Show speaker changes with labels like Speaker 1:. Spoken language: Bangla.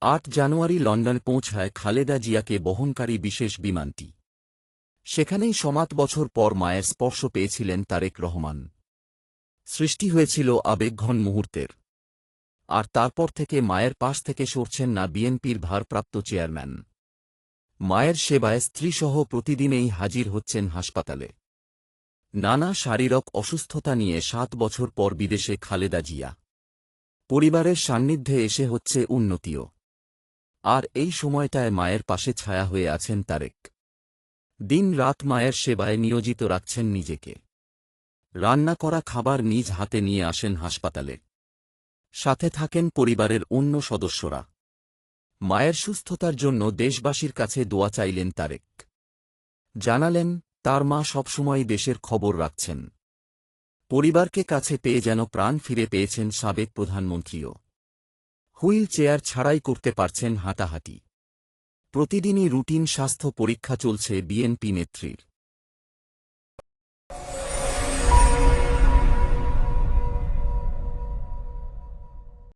Speaker 1: আট জানুয়ারি লন্ডন পৌঁছায় খালেদা জিয়াকে বহনকারী বিশেষ বিমানটি। সেখানেই সমাত বছর পর মায়ের স্পর্শ পেয়েছিলেন তারেক রহমান। সৃষ্টি হয়েছিল আবেগঘন মুহূর্তের। আর তারপর থেকে মায়ের পাশ থেকে সরছেন না বিএনপির ভারপ্রাপ্ত চেয়ারম্যান। মায়ের সেবায় স্ত্রীসহ প্রতিদিনেই হাজির হচ্ছেন হাসপাতালে। নানা শারীরক অসুস্থতা নিয়ে সাত বছর পর বিদেশে খালেদা জিয়া। পরিবারের সান্নিধ্যে এসে হচ্ছে উন্নতিও। আর এই সময়টায় মায়ের পাশে ছায়া হয়ে আছেন তারেক। দিন রাত মায়ের সেবায় নিয়োজিত রাখছেন নিজেকে। রান্না করা খাবার নিজ হাতে নিয়ে আসেন হাসপাতালে। সাথে থাকেন পরিবারের অন্য সদস্যরা। মায়ের সুস্থতার জন্য দেশবাসীর কাছে দোয়া চাইলেন তারেক। জানালেন, তার মা সবসময় দেশের খবর রাখছেন। পরিবারকে কাছে পেয়ে যেন প্রাণ ফিরে পেয়েছেন সাবেক প্রধানমন্ত্রীও। হুইল চেয়ার ছাড়াই করতে পারছেন হাঁটাহাঁটি। প্রতিদিনই রুটিন স্বাস্থ্য পরীক্ষা চলছে বিএনপি নেত্রীর।